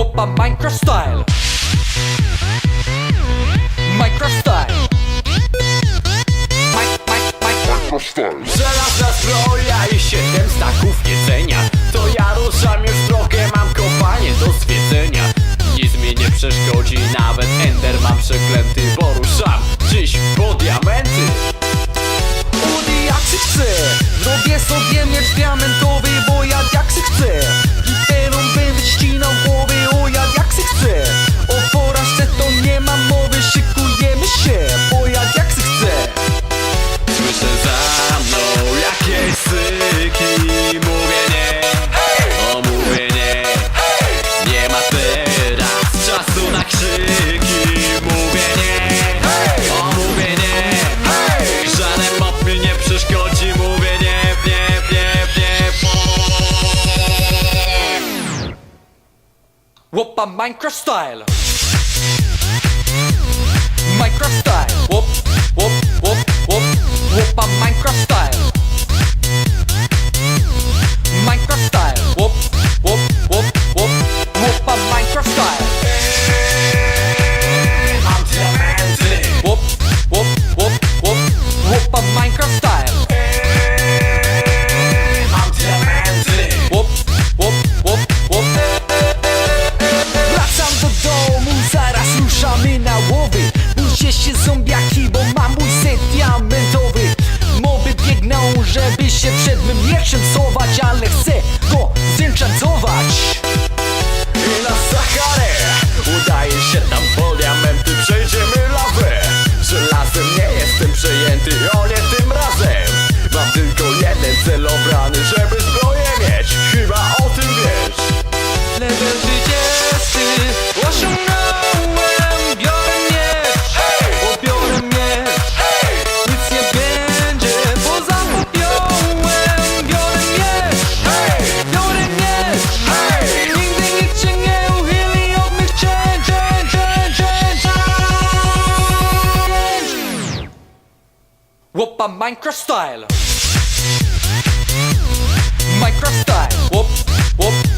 Łopa Minecraft Style Minecraft Style Żelazna zbroja i siedem staków jedzenia. To ja ruszam już drogę, mam kopanie do zwiedzenia. Nic mi nie przeszkodzi, nawet Ender mam przeklęty Bo ruszam dziś po diamenty. Udy jak Zrobię sobie miecz diamentowy ma teraz czasu na krzyki Mówię nie, o mówię nie. Żaden mob mi nie przeszkodzi. Mówię nie, nie, nie, nie Łopa Minecraft Style. Minecraft Style. Łop, się zombiaki, bo mam mój set diamentowy. Moby biegną, żeby się przed mym mieczem schować Ale chcę go zenchantować I na Saharę Udaje się tam po diamenty Przejdziemy lawę. Żelazem nie jestem przejęty O nie tym razem. Mam tylko jeden cel obrany Żeby Whoop a Minecraft style. Minecraft style. Whoop, whoop.